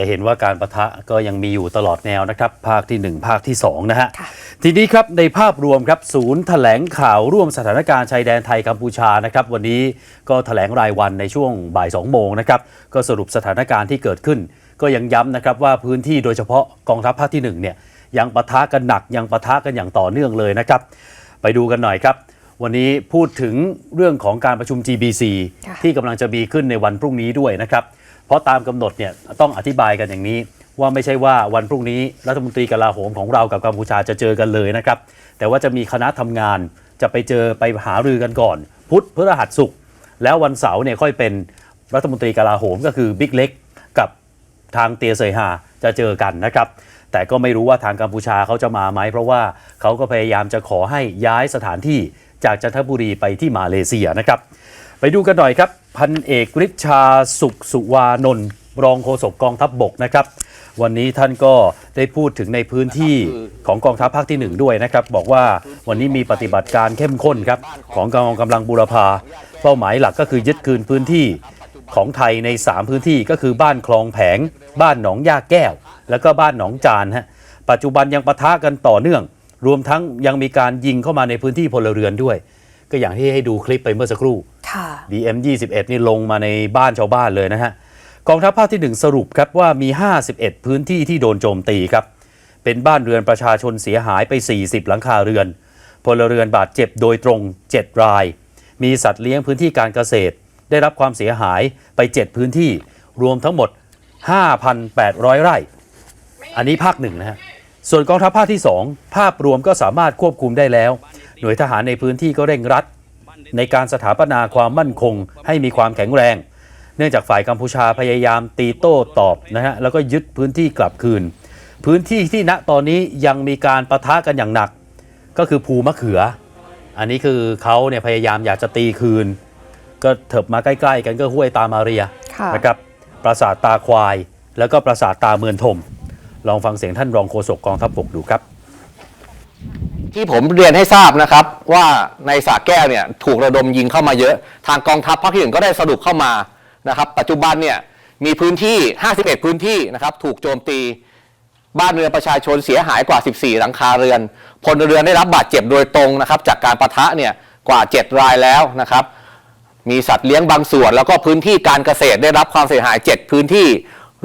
จะเห็นว่าการประทะก็ยังมีอยู่ตลอดแนวนะครับ ภาคทีหนึ่1 ภาคที่2นะฮะค่ะทีนี้ครับในภาพรวมครับศูนย์แถลงข่าวร่วมสถานการณ์ชายแดนไทยกัมพูชานะครับวันนี้ก็แถลงรายวันในช่วงบ่าย2โมงนะครับก็สรุปสถานการณ์ที่เกิดขึ้น ก็ยังย้ำนะครับว่าพื้นที่โดยเฉพาะกองทัพภาคที่1เนี่ยยังปะทะกันหนักยังปะทะกันอย่างต่อเนื่องเลยนะครับ ไปดูกันหน่อยครับ วันนี้พูดถึงเรื่องของการประชุม GBC ค่ะที่กำลังจะมีขึ้นในวันพรุ่งนี้ด้วยนะครับ เพราะตามกำหนดเนี่ยต้องอธิบายกันอย่างนี้ ว่าไม่ใช่ว่าวันพรุ่งนี้รัฐมนตรีกลาโหมของเรากับกัมพูชาจะเจอกันเลยนะครับ แต่ว่าจะมีคณะทำงานจะไปเจอไปหารือกันก่อน พุธพฤหัสศุกร์แล้ววันเสาร์เนี่ยค่อยเป็นรัฐมนตรีกลาโหมก็คือบิ๊กเล็กกับทางเตียเซยฮาจะเจอกันนะครับ แต่ก็ไม่รู้ว่าทางกัมพูชาเขาจะมาไหมเพราะว่าเขาก็พยายามจะขอให้ย้ายสถานที่จากจันทบุรีไปที่มาเลเซียนะครับ ไปดูกันหน่อยครับพันเอกฤทธาสุขสุวานนท์รองโฆษกกองทัพบบกนะครับ วันนี้ท่านก็ได้พูดถึงในพื้นที่ของกองทัพภาคที่หนึ่งด้วยนะครับ บอกว่าวันนี้มีปฏิบัติการเข้มข้นครับของกองกำลังบูรพาเป้าหมายหลักก็คือยึดคืนพื้นที่ของไทยใน 3 พื้นที่ก็คือบ้านคลองแผง บ้านหนองยาแก้ว แล้วก็บ้านหนองจานฮะปัจจุบันยังปะทะกันต่อเนื่อง รวมทั้งยังมีการยิงเข้ามาในพื้นที่พลเรือนด้วย ก็อย่างที่ให้ดูคลิปไปเมื่อสักครู่ค่ะ BM 21นี่ลงมาในบ้านชาวบ้านเลยนะฮะกองทัพภาคที่ 1 สรุปครับว่ามี 51 พื้นที่ที่โดนโจมตีครับ เป็นบ้านเรือนประชาชนเสียหายไป 40 หลังคาเรือน พลเรือนบาดเจ็บโดยตรง 7 ราย มีสัตว์เลี้ยงพื้นที่การเกษตร ได้รับความเสียหายไป 7 พื้นที่รวมทั้งหมด 5,800 ไร่ อันนี้ภาคหนึ่งนะฮะส่วนกองทัพภาคที่ 2 ภาพรวมก็สามารถควบคุมได้แล้ว หน่วยทหารในพื้นที่ก็เร่งรัด ในการสถาปนาความมั่นคงให้มีความแข็งแรง เนื่องจากฝ่ายกัมพูชาพยายามตีโต้ตอบนะฮะแล้วก็ยึดพื้นที่กลับคืน พื้นที่ที่ณตอนนี้ยังมีการประทะกันอย่างหนัก ก็คือภูมะเขือ อันนี้คือเขาเนี่ยพยายามอยากจะตีคืน ก็เถิบมาใกล้ๆ กันก็ห้วยตามาเรียค่ะนะครับปราสาทตาควาย แล้วก็ปราสาทตาเมือนทม ลองฟังเสียงท่านรองโฆษกกองทัพบกดูครับ ที่ผมเรียนให้ทราบนะครับ ว่าในสระแก้วเนี่ยถูกระดมยิงเข้ามาเยอะ ทางกองทัพภาคที่หนึ่งก็ได้สรุปเข้ามานะครับ ปัจจุบันเนี่ยมีพื้นที่ 51 พื้นที่นะครับ ถูกโจมตีบ้านเรือนประชาชนเสียหายกว่า 14 หลังคาเรือน พลเรือนได้รับบาดเจ็บโดยตรงนะครับ จากการประทะเนี่ยกว่า 7 รายแล้วนะครับ มีสัตว์เลี้ยงบางส่วน แล้วก็พื้นที่การเกษตรได้รับความเสียหาย 7 พื้นที่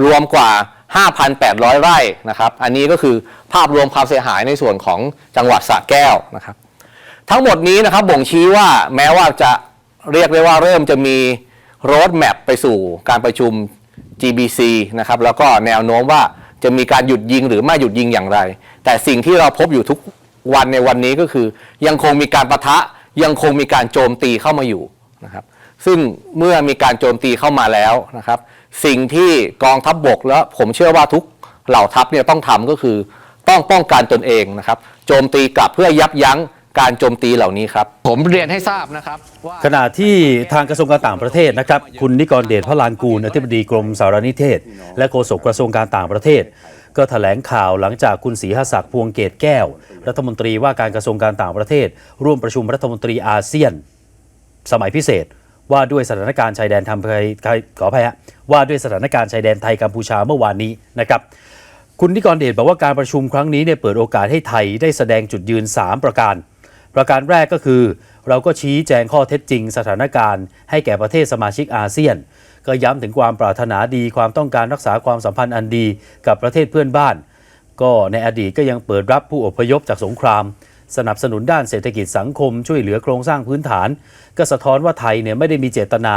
รวมกว่า 5,800 ไร่นะครับ อันนี้ก็คือภาพรวมความเสียหายในส่วนของจังหวัดสระแก้วนะครับ ทั้งหมดนี้นะครับบ่งชี้ว่าแม้ว่าจะเรียกได้ว่าเริ่มจะมีโรดแมปไปสู่การประชุม GBC นะครับแล้วก็แนวโน้มว่าจะมีการหยุดยิงหรือไม่หยุดยิงอย่างไร แต่สิ่งที่เราพบอยู่ทุกวันในวันนี้ก็คือ ยังคงมีการประทะยังคงมีการโจมตีเข้ามาอยู่นะครับซึ่งเมื่อมีการโจมตีเข้ามาแล้วนะครับ สิ่งที่กองทัพบบกและผมเชื่อว่าทุกเหล่าทัพเนี่ยต้องทำก็คือ ต้องป้องกันตนเองนะครับ โจมตีกลับเพื่อยับยั้งการโจมตีเหล่านี้ครับ ผมเรียนให้ทราบนะครับว่าขณะที่ทางกระทรวงการต่างประเทศนะครับ คุณนิกรเดชพระลานกูลอธิบดีกรมสารนิเทศ และโฆษกกระทรวงการต่างประเทศ ก็แถลงข่าวหลังจากคุณศรีหศักดิ์พวงเกตแก้ว รัฐมนตรีว่าการกระทรวงการต่างประเทศ ร่วมประชุมรัฐมนตรีอาเซียน สมัยพิเศษ ว่าด้วยสถานการณ์ชายแดนทำไทยขออภัยฮะว่าด้วยสถานการณ์ชายแดนไทยกัมพูชาเมื่อวานนี้นะครับคุณนิกรเดชบอกว่าการประชุมครั้งนี้เนี่ยเปิดโอกาสให้ไทยได้แสดงจุดยืน 3 ประการ ประการแรกก็คือ เราก็ชี้แจงข้อเท็จจริงสถานการณ์ให้แก่ประเทศสมาชิกอาเซียน ก็ย้ำถึงความปรารถนาดีความต้องการรักษาความสัมพันธ์อันดีกับประเทศเพื่อนบ้าน ก็ในอดีตก็ยังเปิดรับผู้อพยพจากสงคราม สนับสนุนด้านเศรษฐกิจสังคม ช่วยเหลือโครงสร้างพื้นฐาน ก็สะท้อนว่าไทยเนี่ยไม่ได้มีเจตนา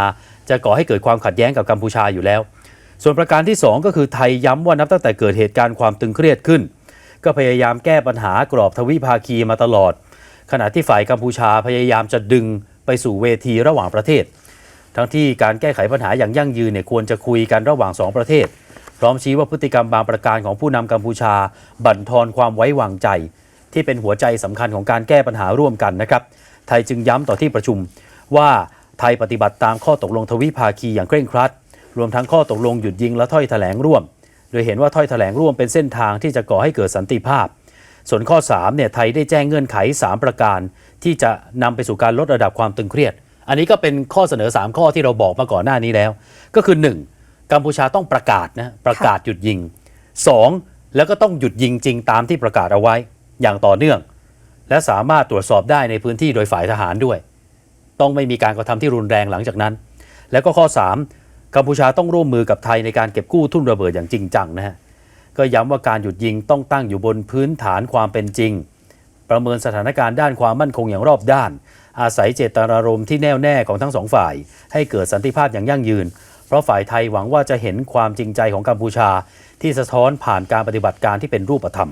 จะก่อให้เกิดความขัดแย้งกับกัมพูชาอยู่แล้ว ส่วนประการที่ 2 ก็คือไทยย้ำว่านับตั้งแต่เกิดเหตุการณ์ความตึงเครียดขึ้น ก็พยายามแก้ปัญหากรอบทวิภาคีมาตลอด ขณะที่ฝ่ายกัมพูชาพยายามจะดึงไปสู่เวทีระหว่างประเทศ ทั้งที่การแก้ไขปัญหาอย่างยั่งยืนเนี่ยควรจะคุยกันระหว่างสองประเทศ พร้อมชี้ว่าพฤติกรรมบางประการของผู้นำกัมพูชา บั่นทอนความไว้วางใจ ที่เป็นหัวใจสำคัญของการแก้ปัญหาร่วมกันนะครับ ไทยจึงย้ำต่อที่ประชุม ว่าไทยปฏิบัติตามข้อตกลงทวิภาคีอย่างเคร่งครัด รวมทั้งข้อตกลงหยุดยิงและถ้อยแถลงร่วม โดยเห็นว่าถ้อยแถลงร่วมเป็นเส้นทางที่จะก่อให้เกิดสันติภาพ ส่วนข้อ3เนี่ยไทยได้แจ้งเงื่อนไข 3 ประการ ที่จะนำไปสู่การลดระดับความตึงเครียด อันนี้ก็เป็นข้อเสนอ 3 ข้อที่เราบอกมาก่อนหน้านี้แล้ว ก็คือ 1. กัมพูชาต้องประกาศนะประกาศหยุดยิงสองแล้วก็ต้องหยุดยิงจริงตามที่ประกาศเอาไว้ อย่างต่อเนื่อง และสามารถตรวจสอบได้ในพื้นที่โดยฝ่ายทหารด้วย ต้องไม่มีการกระทำที่รุนแรงหลังจากนั้น แล้วก็ข้อ 3 กัมพูชาต้องร่วมมือกับไทยในการเก็บกู้ทุ่นระเบิดอย่างจริงจังนะฮะก็ย้ำว่าการหยุดยิงต้องตั้งอยู่บนพื้นฐานความเป็นจริง ประเมินสถานการณ์ด้านความมั่นคงอย่างรอบด้าน อาศัยเจตนารมณ์ที่แน่วแน่ของทั้งสองฝ่าย ให้เกิดสันติภาพอย่างยั่งยืน เพราะฝ่ายไทยหวังว่าจะเห็นความจริงใจของกัมพูชา ที่สะท้อนผ่านการปฏิบัติการที่เป็นรูปธรรม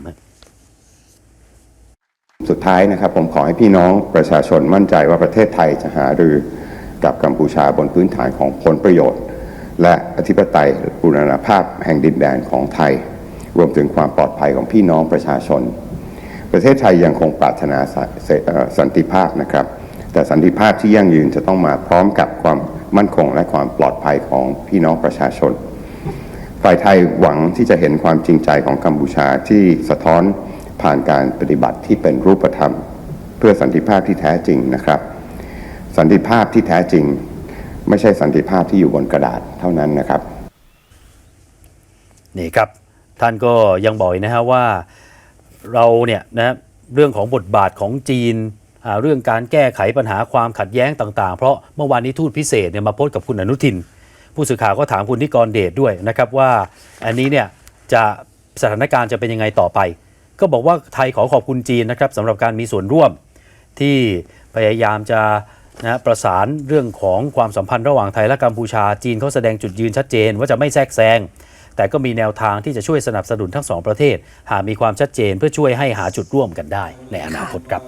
สุดท้ายนะครับผมขอให้พี่น้องประชาชนมั่นใจว่าประเทศไทยจะหารือกับกัมพูชาบนพื้นฐานของผลประโยชน์ และอธิปไตยบูรณภาพแห่งดินแดนของไทย รวมถึงความปลอดภัยของพี่น้องประชาชน ประเทศไทยยังคงปรารถนาสสันติภาพนะครับ แต่สันติภาพที่ยั่งยืนจะต้องมาพร้อมกับความมั่นคงและความปลอดภัยของพี่น้องประชาชน ฝ่ายไทยหวังที่จะเห็นความจริงใจของกัมพูชาที่สะท้อน ผ่านการปฏิบัติที่เป็นรูปธรรม เพื่อสันติภาพที่แท้จริงนะครับ สันติภาพที่แท้จริง ไม่ใช่สันติภาพที่อยู่บนกระดาษเท่านั้นนะครับ นี่ครับ ท่านก็ยังบอกอีกนะฮะว่าเราเนี่ยนะเรื่องของบทบาทของจีนเรื่องการแก้ไขปัญหาความขัดแย้งต่างๆ เพราะเมื่อวานนี้ทูตพิเศษเนี่ยมาพบกับคุณอนุทิน ผู้สื่อข่าวก็ถามคุณนิกรเดชด้วยนะครับว่า อันนี้เนี่ยจะสถานการณ์จะเป็นยังไงต่อไป ก็บอกว่าไทยขอขอบคุณจีนนะครับสำหรับการมีส่วนร่วมที่พยายามจะนะประสานเรื่องของความสัมพันธ์ระหว่างไทยและกัมพูชาจีนเขาแสดงจุดยืนชัดเจนว่าจะไม่แทรกแซงแต่ก็มีแนวทางที่จะช่วยสนับสนุนทั้งสองประเทศ หากมีความชัดเจนเพื่อช่วยให้หาจุดร่วมกันได้ในอนาคตครับ